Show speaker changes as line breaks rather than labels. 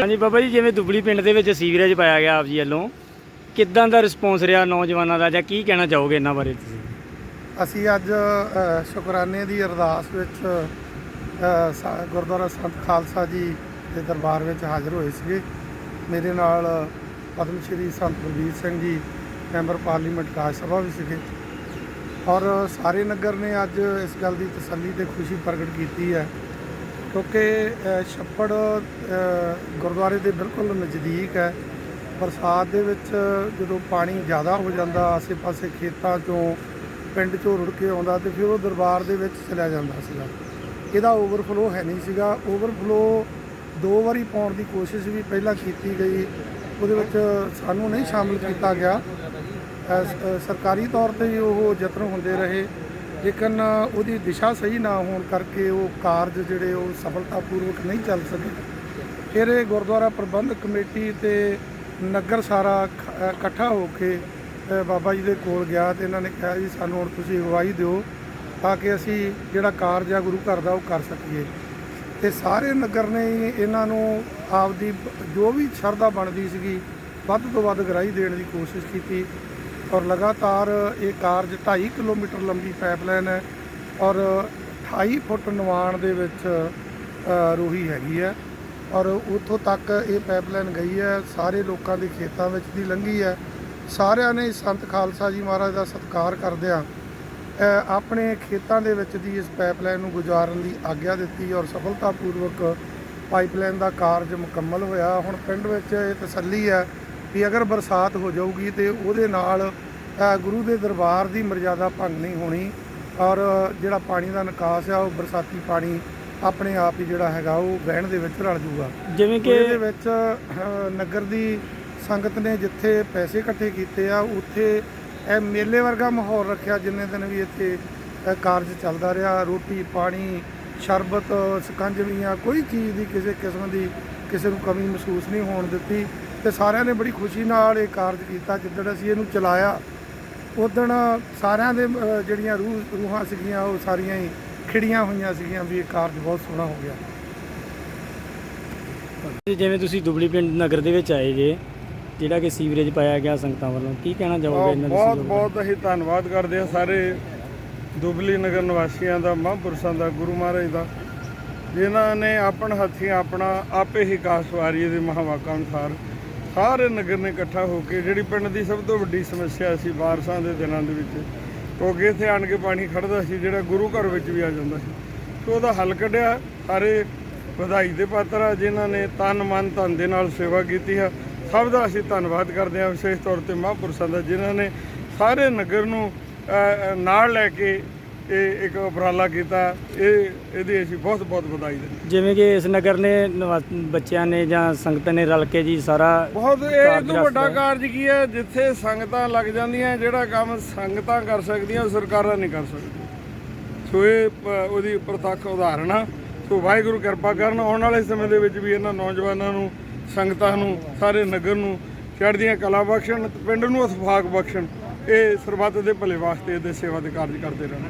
ਹਾਂਜੀ ਬਾਬਾ ਜੀ ਜਿਵੇਂ ਦੁਬਲੀ ਪਿੰਡ ਦੇ ਵਿੱਚ ਸੀਵਰੇਜ ਪਾਇਆ ਗਿਆ ਆਪ ਜੀ ਵੱਲੋਂ ਕਿੱਦਾਂ ਦਾ ਰਿਸਪੌਂਸ ਰਿਹਾ ਨੌਜਵਾਨਾਂ ਦਾ ਜਾਂ ਕੀ ਕਹਿਣਾ ਚਾਹੋਗੇ ਇਹਨਾਂ ਬਾਰੇ ਤੁਸੀਂ?
ਅਸੀਂ ਅੱਜ ਅ, ਸ਼ੁਕਰਾਨੇ ਦੀ ਅਰਦਾਸ ਵਿੱਚ ਅ, ਸਾ- ਗੁਰਦੁਆਰਾ ਸੰਤ ਖਾਲਸਾ ਜੀ ਦੇ ਦਰਬਾਰ ਵਿੱਚ ਹਾਜ਼ਰ ਹੋਏ ਸੀਗੇ। ਮੇਰੇ ਨਾਲ ਪਦਮ ਸ਼੍ਰੀ ਸੰਤ ਬਲਬੀਰ ਸਿੰਘ ਜੀ ਮੈਂਬਰ ਪਾਰਲੀਮੈਂਟ ਰਾਜ ਸਭਾ ਵੀ ਸੀਗੇ। ਔਰ ਸਾਰੇ ਨਗਰ ਨੇ ਅੱਜ ਇਸ ਗੱਲ ਦੀ ਤਸੱਲੀ ਤੇ ਖੁਸ਼ੀ ਪ੍ਰਗਟ ਕੀਤੀ ਹੈ ਕਿਉਂਕਿ ਅ, ਛੱਪੜ ਅ, ਗੁਰਦੁਆਰੇ ਦੇ ਬਿਲਕੁਲ ਨਜ਼ਦੀਕ ਹੈ। ਬਰਸਾਤ ਦੇ ਵਿੱਚ ਜਦੋਂ ਪਾਣੀ ਜ਼ਿਆਦਾ ਹੋ ਜਾਂਦਾ, ਆਸੇ-ਪਾਸੇ ਖੇਤਾਂ 'ਚੋਂ, ਪਿੰਡ 'ਚੋਂ ਰੁੜ ਕੇ ਆਉਂਦਾ ਤੇ ਫਿਰ ਉਹ ਦਰਬਾਰ ਦੇ ਵਿੱਚ ਚਲਿਆ ਜਾਂਦਾ ਸੀਗਾ। ਇਹਦਾ ਓਵਰਫਲੋ ਹੈ ਨਹੀਂ ਸੀਗਾ। ਓਵਰਫਲੋ ਦੋ ਵਾਰੀ ਪਾਉਣ ਦੀ ਕੋਸ਼ਿਸ਼ ਵੀ ਪਹਿਲਾਂ ਕੀਤੀ ਗਈ। ਉਹਦੇ ਵਿੱਚ ਸਾਨੂੰ ਨਹੀਂ ਸ਼ਾਮਲ ਕੀਤਾ ਗਿਆ। ਸਰਕਾਰੀ ਤੌਰ ਤੇ ਉਹ ਯਤਨ ਹੁੰਦੇ ਰਹੇ। ਲੇਕਿਨ ਉਹਦੀ ਦਿਸ਼ਾ ਸਹੀ ਨਾ ਹੋਣ ਕਰਕੇ ਉਹ ਕਾਰਜ ਜਿਹੜੇ ਉਹ ਸਫਲਤਾਪੂਰਵਕ ਨਹੀਂ ਚੱਲ ਸਕੇ। ਫਿਰ ਇਹ ਗੁਰਦੁਆਰਾ ਪ੍ਰਬੰਧਕ ਕਮੇਟੀ ਤੇ ਨਗਰ ਸਾਰਾ ਇਕੱਠਾ ਹੋ ਕੇ ਬਾਬਾ ਜੀ ਦੇ ਕੋਲ ਗਿਆ ਤੇ ਇਹਨਾਂ ਨੇ ਕਿਹਾ ਜੀ ਸਾਨੂੰ ਹੁਣ ਤੁਸੀਂ ਅਗਵਾਈ ਦਿਓ ਤਾਂ ਕਿ ਅਸੀਂ ਜਿਹੜਾ ਕਾਰਜ ਆ ਗੁਰੂ ਘਰ ਦਾ ਉਹ ਕਰ ਸਕੀਏ। ਤੇ ਸਾਰੇ ਨਗਰ ਨੇ ਇਹਨਾਂ ਨੂੰ ਆਪਦੀ ਜੋ ਵੀ ਸ਼ਰਧਾ ਬਣਦੀ ਸੀਗੀ ਵੱਧ ਤੋਂ ਵੱਧ ਗਰਾਈ ਦੇਣ ਦੀ ਕੋਸ਼ਿਸ਼ ਕੀਤੀ ਔਰ ਲਗਾਤਾਰ ਇਹ ਕਾਰਜ 2.5 ਕਿਲੋਮੀਟਰ ਲੰਬੀ ਪਾਈਪਲਾਈਨ ਹੈ ਔਰ 28 ਫੁੱਟ ਨਿਵਾਣ ਦੇ ਵਿੱਚ ਅ, ਰੂਹੀ ਹੈਗੀ ਹੈ। ਔਰ ਉੱਥੋਂ ਤੱਕ ਇਹ ਪਾਈਪਲਾਈਨ ਗਈ ਹੈ, ਸਾਰੇ ਲੋਕਾਂ ਦੇ ਖੇਤਾਂ ਵਿੱਚ ਦੀ ਲੰਘੀ ਹੈ। ਸਾਰਿਆਂ ਨੇ ਸੰਤ ਖਾਲਸਾ ਜੀ ਮਹਾਰਾਜ ਦਾ ਸਤਿਕਾਰ ਕਰਦਿਆਂ ਆਪਣੇ ਖੇਤਾਂ ਦੇ ਵਿੱਚ ਦੀ ਇਸ ਪਾਈਪਲਾਈਨ ਨੂੰ ਗੁਜ਼ਾਰਨ ਦੀ ਆਗਿਆ ਦਿੱਤੀ ਔਰ ਸਫਲਤਾਪੂਰਵਕ ਪਾਈਪਲਾਈਨ ਦਾ ਕਾਰਜ ਮੁਕੰਮਲ ਹੋਇਆ। ਹੁਣ ਪਿੰਡ ਵਿੱਚ ਇਹ ਤਸੱਲੀ ਹੈ ਕਿ ਅਗਰ ਬਰਸਾਤ ਹੋ ਜਾਊਗੀ ਤੇ ਉਹਦੇ ਨਾਲ ਗੁਰੂ ਦੇ ਦਰਬਾਰ ਦੀ ਮਰਜ਼ਾਦਾ ਭੰਗ ਨਹੀਂ ਹੋਣੀ ਔਰ ਜਿਹੜਾ ਪਾਣੀ ਦਾ ਨਿਕਾਸ ਆ, ਉਹ ਬਰਸਾਤੀ ਪਾਣੀ ਆਪਣੇ ਆਪ ਹੀ ਜਿਹੜਾ ਹੈਗਾ ਉਹ ਵਹਿਣ ਦੇ ਵਿੱਚ ਰਲ ਜੂਗਾ।
ਜਿਵੇਂ
ਕਿ ਇਹਦੇ ਵਿੱਚ ਨਗਰ ਦੀ ਸੰਗਤ ਨੇ ਜਿੱਥੇ ਪੈਸੇ ਇਕੱਠੇ ਕੀਤੇ ਆ ਉੱਥੇ ਇਹ ਮੇਲੇ ਵਰਗਾ ਮਾਹੌਲ ਰੱਖਿਆ ਜਿੰਨੇ ਦਿਨ ਵੀ ਇੱਥੇ ਇਹ ਕਾਰਜ ਚੱਲਦਾ ਰਿਹਾ। ਰੋਟੀ ਪਾਣੀ ਸ਼ਰਬਤ ਸਕੰਜਵੀਆਂ ਕੋਈ ਚੀਜ਼ ਦੀ ਕਿਸੇ ਕਿਸਮ ਦੀ ਕਿਸੇ ਨੂੰ ਕਮੀ ਮਹਿਸੂਸ ਨਹੀਂ ਹੋਣ ਦਿੱਤੀ। ਤੇ ਸਾਰਿਆਂ ਨੇ ਬੜੀ ਖੁਸ਼ੀ ਨਾਲ ਇਹ ਕਾਰਜ ਕੀਤਾ। ਜਿੱਦਣ ਅਸੀਂ ਇਹਨੂੰ ਚਲਾਇਆ ਉਦਣ ਸਾਰਿਆਂ ਦੇ ਜਿਹੜੀਆਂ ਰੂਹ ਰੂਹਾਂ ਸੀਗੀਆਂ ਉਹ ਸਾਰੀਆਂ ਹੀ ਖਿੜੀਆਂ ਹੋਈਆਂ ਸੀਗੀਆਂ ਵੀ ਇਹ ਕਾਰਜ ਬਹੁਤ ਸੋਹਣਾ ਹੋ ਗਿਆ
ਜਿਵੇਂ ਤੁਸੀਂ ਦੁਬਲੀ ਪਿੰਡ ਨਗਰ ਦੇ ਵਿੱਚ ਆਏ ਜੇ ਜਿਹੜਾ ਕਿ ਸੀਵਰੇਜ ਪਾਇਆ ਗਿਆ ਸੰਗਤਾਂ ਵੱਲੋਂ ਕੀ ਕਹਿਣਾ ਚਾਹੋਗੇ ਇਹਨਾਂ ਦੇ
ਬਹੁਤ
ਸਹਿਯੋਗ ਬਾਰੇ?
ਬਹੁਤ ਅਸੀਂ ਧੰਨਵਾਦ ਕਰਦੇ ਹਾਂ ਸਾਰੇ ਦੁਬਲੀ ਨਗਰ ਨਿਵਾਸੀਆਂ ਦਾ ਮਹਾਂਪੁਰਸ਼ਾਂ ਦਾ ਗੁਰੂ ਮਹਾਰਾਜ ਦਾ ਜਿਨ੍ਹਾਂ ਨੇ ਆਪਣ ਹੱਥੀਂ ਆਪਣਾ ਆਪੇ ਹੀ ਕਾਸਵਾਰੀ ਦੇ ਮਹਾਵਾਕਾਂ ਅਨੁਸਾਰ ਸਾਰੇ ਨਗਰ ਨੇ ਇਕੱਠਾ ਹੋ ਕੇ ਜਿਹੜੀ ਪਿੰਡ ਦੀ ਸਭ ਤੋਂ ਵੱਡੀ ਸਮੱਸਿਆ ਸੀ ਬਾਰਸਾਂ ਦੇ ਦਿਨਾਂ ਦੇ ਵਿੱਚ ਕਿਉਂਕਿ ਇੱਥੇ ਆਣ ਕੇ ਪਾਣੀ ਖੜਦਾ ਸੀ, ਜਿਹੜਾ ਗੁਰੂ ਘਰ ਵਿੱਚ ਵੀ ਆ ਜਾਂਦਾ ਸੀ। ਸੋ ਉਹਦਾ ਹੱਲ ਕੱਢਿਆ, ਸਾਰੇ ਵਧਾਈ ਦੇ ਪਾਤਰ ਆ, ਜਿਨ੍ਹਾਂ ਨੇ ਤਨ, ਮਨ, ਧਨ ਦੇ ਨਾਲ ਸੇਵਾ ਕੀਤੀ ਹੈ ਸਭ ਦਾ ਅਸੀਂ ਧੰਨਵਾਦ ਕਰਦੇ ਹਾਂ ਵਿਸ਼ੇਸ਼ ਤੌਰ ਤੇ ਮਹਾਂਪੁਰਸ਼ਾਂ ਦਾ, ਜਿਨ੍ਹਾਂ ਨੇ ਸਾਰੇ ਨਗਰ ਨੂੰ ਨਾਲ ਲੈ ਕੇ ਇਹ ਇੱਕ ਉਪਰਾਲਾ ਕੀਤਾ ਇਹ ਇਹਦੀ ਅਸੀਂ ਬਹੁਤ ਬਹੁਤ ਵਧਾਈ ਦਿੰਦੇ।
ਜਿਵੇਂ ਕਿ ਇਸ ਨਗਰ ਨੇ ਨਿਵਾ- ਬੱਚਿਆਂ ਨੇ ਜਾਂ ਸੰਗਤ ਨੇ ਰਲ ਕੇ ਜੀ ਸਾਰਾ
ਬਹੁਤ ਇਹ
ਕਾਰਜ
ਤੋਂ ਵੱਡਾ
ਰਸਤਾ।
ਕਾਰਜ ਕੀ ਹੈ ਜਿੱਥੇ ਸੰਗਤਾਂ ਲੱਗ ਜਾਂਦੀਆਂ ਜਿਹੜਾ ਕੰਮ ਸੰਗਤਾਂ ਕਰ ਸਕਦੀਆਂ ਉਹ ਸਰਕਾਰਾਂ ਨਹੀਂ ਕਰ ਸਕਦੀਆਂ ਸੋ ਇਹ ਪ- ਉਹਦੀ ਪ੍ਰਤੱਖ ਉਦਾਹਰਣ ਆ ਸੋ ਵਾਹਿਗੁਰੂ ਕਿਰਪਾ ਕਰਨ ਆਉਣ ਵਾਲੇ ਸਮੇਂ ਦੇ ਵਿੱਚ ਵੀ ਇਹਨਾਂ ਨੌਜਵਾਨਾਂ ਨੂੰ ਸੰਗਤਾਂ ਨੂੰ ਸਾਰੇ ਨਗਰ ਨੂੰ ਚੜ੍ਹਦੀਆਂ ਕਲਾ ਬਖਸ਼ਣ ਤੇ ਪਿੰਡ ਨੂੰ ਅਸਫਾਕ ਬਖਸ਼ਣ ਇਹ ਸਰਬੱਤ ਦੇ ਭਲੇ ਵਾਸਤੇ ਇਹਦੇ ਸੇਵਾ ਦੇ ਕਾਰਜ ਕਰਦੇ ਰਹਿਣ